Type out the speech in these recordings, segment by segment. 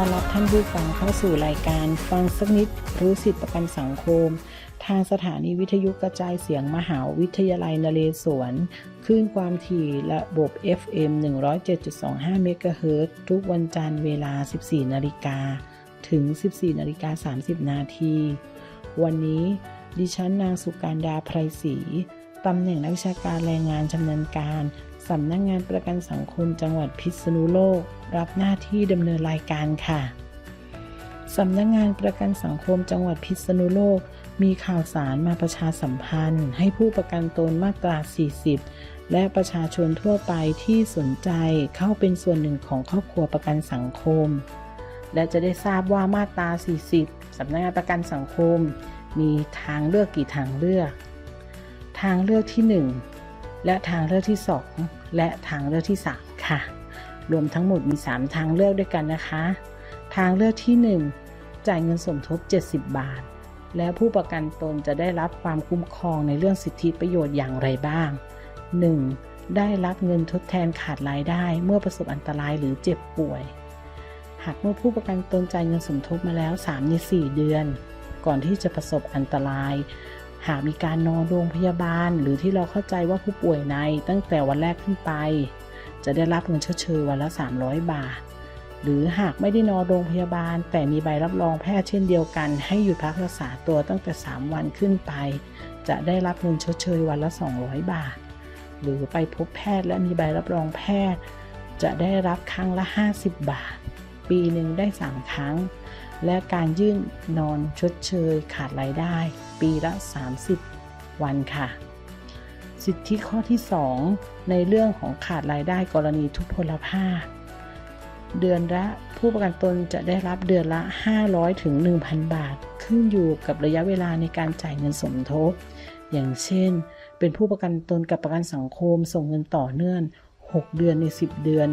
้อนรับท่านผู้ฟังเข้าสู่รายการฟังสักนิดรู้สิทธิประกันสังคม ทางสถานีวิทยุกระจายเสียงมหาวิทยาลัยนเรศวรคลื่นความถี่ระบบ FM 107.25เมกะเฮิรตซ์ทุกวันจันทร์เวลา 14 นาฬิกา ถึง 14 นาฬิกา 30 นาที วันนี้ดิฉันนางสุการดาไพรศรีตำแหน่งนักวิชาการแรงงานชำนาญการสำนักงงานประกันสังคมจังหวัดพิษณุโลก รับหน้าที่ดำเนินรายการค่ะสำนักงงานประกันสังคมจังหวัดพิษณุโลก มีข่าวสารมาประชาสัมพันธ์ ให้ผู้ประกันตนมาตรา 40 และประชาชนทั่วไปที่สนใจเข้าเป็นส่วนหนึ่งของครอบครัวประกันสังคม และจะได้ทราบว่ามาตรา 40สำนักงานประกันสังคม มีทางเลือกกี่ทางเลือก ทางเลือกที่ 1 และทางเลือกที่ 2 และทางเลือกที่ 3 ค่ะ รวมทั้งหมดมี 3 ทางเลือกด้วยกันนะคะ ทางเลือกที่ 1 จ่ายเงินสมทบ 70 บาท และผู้ประกันตนจะได้รับความคุ้มครองในเรื่องสิทธิประโยชน์อย่างไรบ้าง 1. ได้รับเงินทดแทนขาดรายได้เมื่อประสบอันตรายหรือเจ็บป่วย หากเมื่อผู้ประกันตนจ่ายเงินสมทบมาแล้ว 3 ใน 4 เดือน ก่อนที่จะประสบอันตรายหากมีการนอนโรงพยาบาล หรือที่เราเข้าใจว่าผู้ป่วยในตั้งแต่วันแรกขึ้นไป จะได้รับเงินชดเชยวันละ 300 บาท หรือหากไม่ได้นอนโรงพยาบาล แต่มีใบรับรองแพทย์เช่นเดียวกัน ให้หยุดพักรักษาตัวตั้งแต่ 3 วันขึ้นไป จะได้รับเงินชดเชยวันละ 200 บาท หรือไปพบแพทย์และมีใบรับรองแพทย์ จะได้รับครั้งละ 50 บาท ปีหนึ่งได้ 3 ครั้ง และการยื่นนอนชดเชยขาดรายได้ ปีละ 30 วันค่ะ สิทธิข้อที่ 2 ในเรื่องของขาดรายได้กรณีทุพพลภาพ เดือนละผู้ประกันตนจะได้รับเดือนละ 500ถึง1,000 บาท ขึ้นอยู่กับระยะเวลาในการจ่ายเงินสมทบ อย่างเช่น เป็นผู้ประกันตนกับประกันสังคมส่งเงินต่อเนื่อง 6 เดือนใน 10 เดือน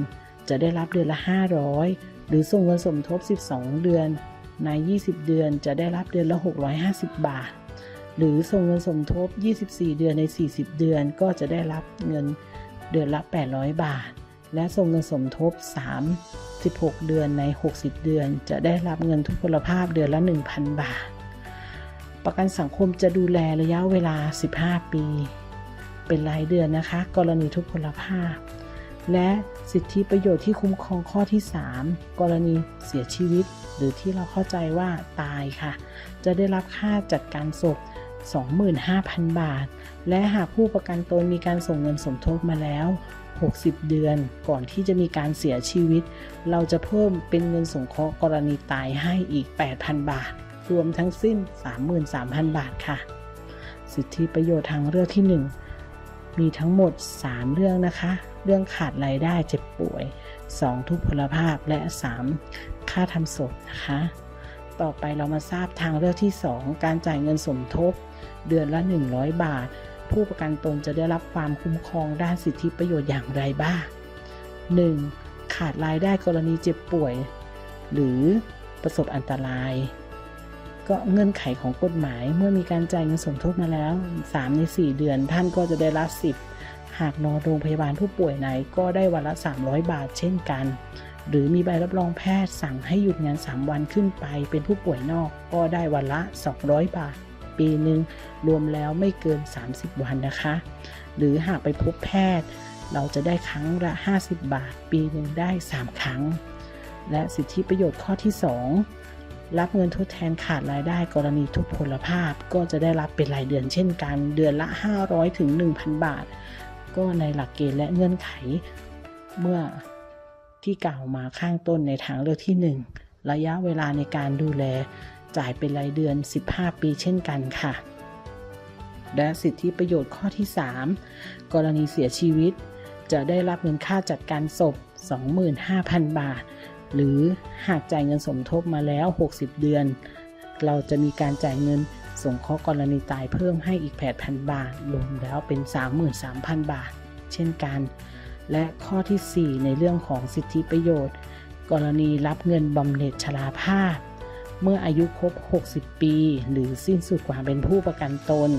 จะได้รับเดือนละ 500 หรือส่งเงินสมทบ 12 เดือน ใน 20 เดือนจะได้รับเดือนละ 650 บาท หรือส่งเงินสมทบ 24 เดือนใน 40 เดือนก็จะได้รับเงินเดือนละ 800 บาท และส่งเงินสมทบ 36 เดือนใน 60 เดือน จะได้รับเงินทุพพลภาพเดือนละ 1,000 บาท ประกันสังคมจะดูแลระยะเวลา 15 ปี เป็นรายเดือนนะคะ กรณีทุพพลภาพ และสิทธิประโยชน์ที่คุ้มครองข้อที่ 3 กรณีเสียชีวิต หรือที่เราเข้าใจว่าตายค่ะ จะได้รับค่าจัดการศพ 25,000 บาท และหากผู้ประกันตนมีการส่งเงินสมทบมาแล้ว 60 เดือนก่อนที่จะมีการเสียชีวิต เราจะเพิ่มเป็นเงินสงเคราะห์กรณีตายให้อีก 8,000 บาท รวมทั้งสิ้น 33,000 บาทค่ะ สิทธิประโยชน์ทางเลือกที่ 1 มีทั้งหมด 3 เรื่องนะคะ เรื่องขาดรายได้เจ็บป่วย 2 ทุพพลภาพและ 3 ค่าทำศพนะคะ ต่อไปเรามาทราบทางเลือกที่ 2 การจ่ายเงินสมทบ เดือนละ 100 บาท ผู้ประกันตนจะได้รับความคุ้มครองด้านสิทธิประโยชน์อย่างไรบ้าง 1. ขาดรายได้กรณีเจ็บป่วย หรือประสบอันตราย ก็เงื่อนไขของกฎหมายเมื่อมีการจ่ายเงินสมทบมาแล้ว 3 ใน 4 เดือนท่านก็จะได้รับสิทธิ์หากนอนโรงพยาบาลผู้ป่วยในก็ได้วันละ 300 บาทเช่นกัน หรือมีใบรับรองแพทย์สั่งให้หยุดงาน 3 วันขึ้นไปเป็นผู้ป่วยนอกก็ได้วันละ 200 บาท ปีหนึ่งรวมแล้วไม่เกิน 30 วันนะคะ หรือหากไปพบแพทย์ เราจะได้ครั้งละ 50 บาท ปีหนึ่งได้ 3 ครั้ง และสิทธิประโยชน์ข้อที่ 2 รับเงินทดแทนขาดรายได้กรณีทุพพลภาพ ก็จะได้รับเป็นรายเดือนเช่นกัน เดือนละ 500ถึง1,000 บาท ก็ในหลักเกณฑ์และเงื่อนไขเมื่อที่กล่าวมาข้างต้นในทางเลือกที่ 1 ระยะเวลาในการดูแล จ่ายเป็นรายเดือน 15 ปีเช่นกันค่ะ และสิทธิประโยชน์ข้อที่ 3 กรณีเสียชีวิต จะได้รับเงินค่าจัดการศพ 25,000 บาท หรือหากจ่ายเงินสมทบมาแล้ว 60 เดือน เราจะมีการจ่ายเงินสงเคราะห์กรณีตายเพิ่มให้อีก 8,000 บาท รวมแล้วเป็น 33,000 บาท เช่นกัน และข้อที่ 4 ในเรื่องของสิทธิประโยชน์ กรณีรับเงินบำเหน็จชราภาพ เมื่ออายุครบ 60 ปี หรือสิ้นสุดความเป็นผู้ประกันตน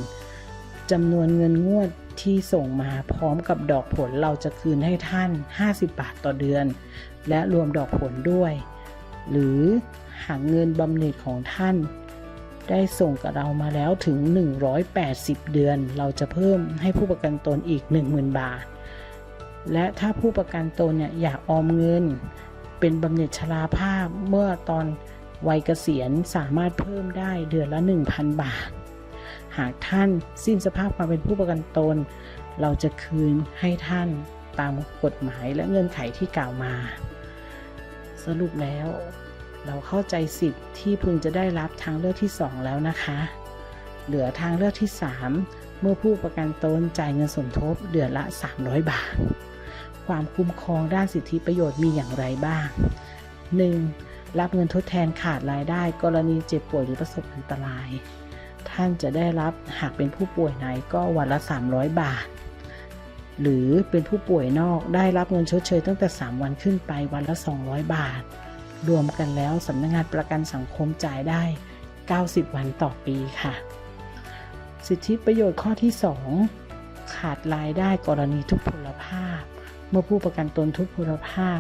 จำนวนเงินงวดที่ส่งมาพร้อมกับดอกผลเราจะคืนให้ท่าน 50 บาทต่อเดือน และรวมดอกผลด้วย หรือหากเงินบำเหน็จของท่าน ได้ส่งกับเรามาแล้วถึง 180 เดือน เราจะเพิ่มให้ผู้ประกันตนอีก 10,000 บาท และถ้าผู้ประกันตนเนี่ยอยากออมเงิน เป็นบำเหน็จชราภาพเมื่อตอน วัยเกษียณสามารถเพิ่มได้เดือนละ 1,000 บาท หากท่านสิ้นสภาพความเป็นผู้ประกันตน เราจะคืนให้ท่านตามกฎหมายและเงื่อนไขที่กล่าวมา สรุปแล้ว เราเข้าใจสิทธิ์ที่พึงจะได้รับทางเลือกที่ 2 แล้วนะคะ เหลือทางเลือกที่ 3 เมื่อผู้ประกันตนจ่ายเงินสมทบเดือนละ 300 บาท ความคุ้มครองด้านสิทธิประโยชน์มีอย่างไรบ้าง 1. รับเงินทดแทนขาดรายได้ กรณีเจ็บป่วยหรือประสบอันตราย ท่านจะได้รับหากเป็นผู้ป่วยไหนก็วันละ 300 บาท หรือเป็นผู้ป่วยนอกได้รับเงินชดเชยตั้งแต่ 3 วันขึ้นไปวันละ 200 บาท รวมกันแล้วสำนักงานประกันสังคมจ่ายได้ 90 วันต่อปีค่ะ สิทธิประโยชน์ข้อที่ 2 ขาดรายได้กรณีทุพพลภาพ เมื่อผู้ประกันตนทุพพลภาพ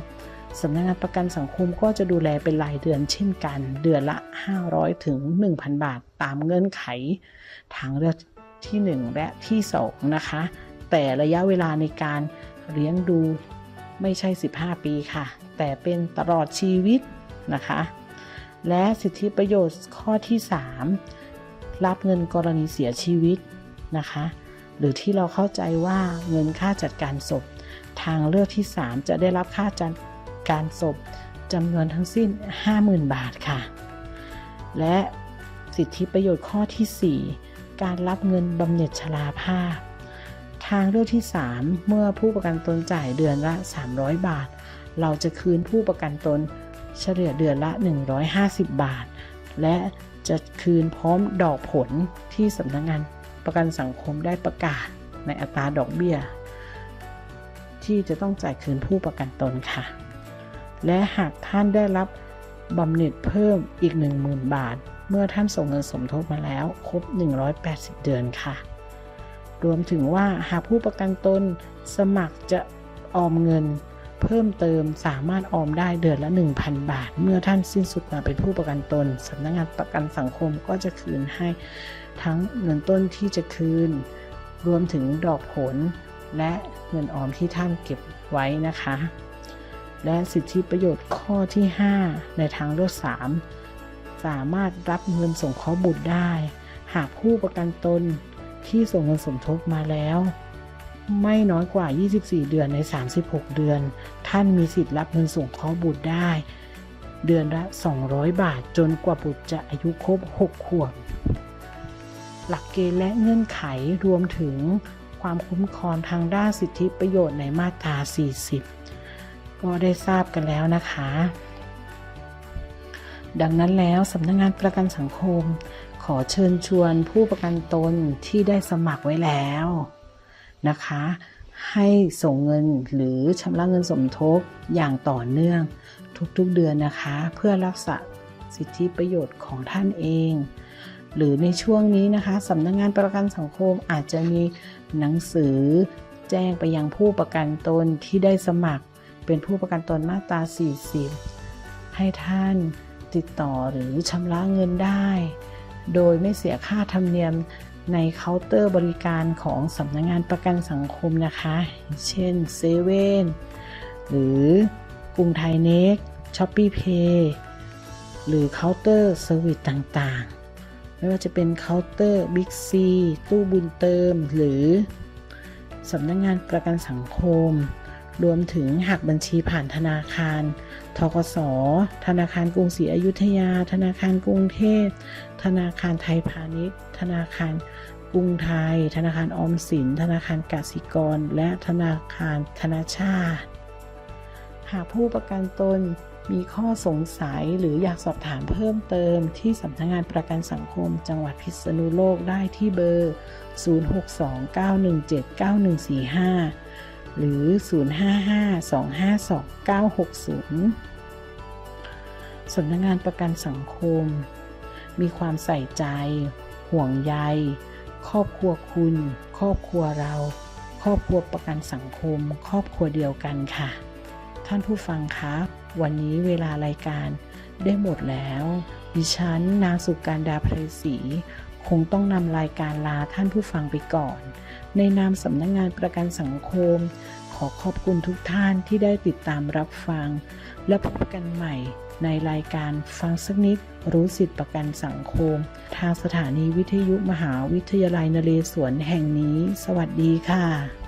สำนักงานประกันสังคมก็จะดูแลเป็นรายเดือนเช่นกัน เดือนละ 500 ถึง 1,000 บาทตามเงื่อนไข ทางเลือกที่ 1 และที่ 2 นะคะ แต่ระยะเวลาในการเลี้ยงดูไม่ใช่ 15 ปีค่ะ แต่เป็นตลอดชีวิตนะคะ และสิทธิประโยชน์ข้อที่ 3 รับเงินกรณีเสียชีวิตนะคะ หรือที่เราเข้าใจว่าเงินค่าจัดการศพ ทางเลือกที่ 3 จะได้รับค่าจัด การศพจำนวนทั้งสิ้น 50,000 บาทค่ะ และสิทธิประโยชน์ข้อที่ 4 การรับเงินบำเหน็จชราภาพ ทางเลือกที่ 3 เมื่อผู้ประกันตนจ่ายเดือนละ 300 บาท เราจะคืนผู้ประกันตนเฉลี่ยเดือนละ 150 บาท และจะคืนพร้อมดอกผลที่สำนักงงานประกันสังคมได้ประกาศในอัตราดอกเบี้ย ที่จะต้องจ่ายคืนผู้ประกันตนค่ะ และหากท่านได้รับบำเหน็จเพิ่มอีก 10,000 บาท เมื่อท่านส่งเงินสมทบมาแล้ว ครบ 180 เดือนค่ะ รวมถึงว่าหากผู้ประกันตนสมัครจะออมเงินเพิ่มเติมสามารถออมได้เดือนละ 1,000 บาท เมื่อท่านสิ้นสุดมาเป็นผู้ประกันตนสำนักงานประกันสังคมก็จะคืนให้ทั้งเงินต้นที่จะคืน รวมถึงดอกผลและเงินออมที่ท่านเก็บไว้นะคะ และสิทธิประโยชน์ข้อที่ 5 ในทางเลือก 3 สามารถรับเงินสงเคราะห์บุตรได้ หากผู้ประกันตนที่ส่งเงินสมทบมาแล้ว ไม่น้อยกว่า 24 เดือนใน 36 เดือน ท่านมีสิทธิ์รับเงินสงเคราะห์บุตรได้ เดือนละ 200 บาทจนกว่าบุตรจะอายุครบ 6 ขวบ หลักเกณฑ์และเงื่อนไขรวมถึงความคุ้มครองทางด้านสิทธิประโยชน์ในมาตรา 40 ก็ได้ทราบกันแล้วนะคะ ดังนั้นแล้วสำนักงงานประกันสังคม ขอเชิญชวนผู้ประกันตนที่ได้สมัครไว้แล้วนะคะ ให้ส่งเงินหรือชำระเงินสมทบอย่างต่อเนื่องทุกๆเดือนนะคะ เพื่อรักษาสิทธิประโยชน์ของท่านเอง หรือในช่วงนี้นะคะสำนักงงานประกันสังคมอาจจะมีหนังสือแจ้งไปยังผู้ประกันตนที่ได้สมัคร เป็นผู้ประกันตนมาตรา 40 ให้ท่านติดต่อหรือชำระเงินได้ โดยไม่เสียค่าธรรมเนียมในเคาน์เตอร์บริการของสำนักงงานประกันสังคมนะคะ เช่นเซเว่นหรือกรุงไทยเน็กช้อปปี้เพย์หรือเคาน์เตอร์เซอร์วิสต่างๆ ไม่ว่าจะเป็นเคาน์เตอร์บิ๊กซีตู้บุญเติม หรือสำนักงงานประกันสังคม รวมถึงหักบัญชีผ่านธนาคาร ทกส ธนาคารกรุงศรีอยุธยา ธนาคารกรุงเทพ ธนาคารไทยพาณิชย์ ธนาคารกรุงไทย ธนาคารออมสิน ธนาคารกสิกร และธนาคารธนาชาติ หากผู้ประกันตนมีข้อสงสัยหรืออยากสอบถามเพิ่มเติมที่สำนักงานประกันสังคมจังหวัดพิษณุโลกได้ที่เบอร์ 0629179145 หรือ 0552529660สำนักงานประกันสังคม มีความใส่ใจ ห่วงใย ครอบครัวคุณ ครอบครัวเรา ครอบครัวประกันสังคม ครอบครัวเดียวกันค่ะ ท่านผู้ฟังคะ วันนี้เวลารายการได้หมดแล้ว ดิฉันนางสุการดาไพรศรี คงต้องนำรายการลาท่านผู้ฟังไปก่อน ในนามสำนักงงานประกันสังคม ขอขอบคุณทุกท่านที่ได้ติดตามรับฟัง และพบกันใหม่ในรายการฟังสักนิดรู้สิทธิประกันสังคม ทางสถานีวิทยุมหาวิทยาลัยนเรศวรแห่งนี้ สวัสดีค่ะ